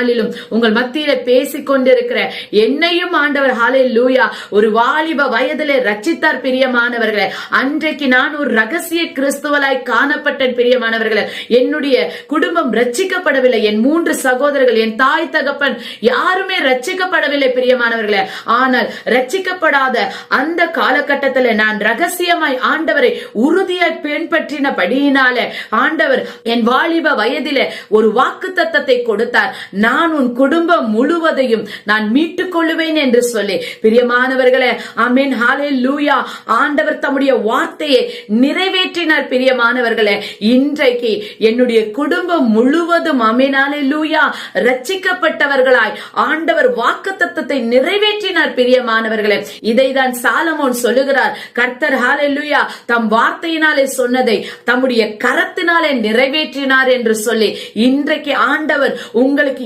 நாளிலும் உங்கள் மத்தியில பேசிக் கொண்டிருக்கிற என்னையும் ஆண்டவர் ஹாலே லூயா ஒரு வாலிப வயதிலே ரச்சித்தார் பிரியமானவர்களே. அன்றைக்கு நான் ஒரு ரகசிய கிறிஸ்துவலாய் காணப்பட்டேன் பிரியமானவர்களே. என்னுடைய குடும்பம் ரச்சிக்கப்படவில்லை என் மூன்று சகோதரர்கள் என் தாய் தகப்பன் யாருமே ரச்சிக்கப்படவில்லை பிரியமானவர்களே. ஆனால் ரச்சிக்கப்படாத அந்த காலகட்டத்தில் நான் ரகசியமாய் ஆண்டவரை உறுதியாய் பின்பற்றினபடியினாலே ஆண்டவர் என் வாலிப வயதிலே ஒரு வாக்கு தத்தத்தை கொடுத்தார். நான் உன் குடும்பம் முழுவதையும் நான் மீட்டுக் கொள்ளுவேன் என்று சொல்லி. பிரியமானவர்களே அமீன் ஹாலே லூயா ஆண்டவர் தம்முடைய வார்த்தையை நிறைவேற்றினார் பிரியமானவர்களே. இன்றைக்கு என்னுடைய குடும்பம் முழுவதும் அமீனாலே லூயா ரச்சிக்கப்பட்டவர்களாய் ஆண்டவர் வாக்கு தத்தத்தை நிறைவேற்றினார் பிரியமானவர்களே. இதைதான் சாலமோன் சொல்லுகிறார். கர்த்தர் ஹாலே லூயா தம் வார்த்தையினாலே சொன்னதை தம்முடைய கரத்தினாலே நிறைவேற்றினார் என்று சொல்லி. இன்றைக்கு ஆண்டவர் உங்களுக்கு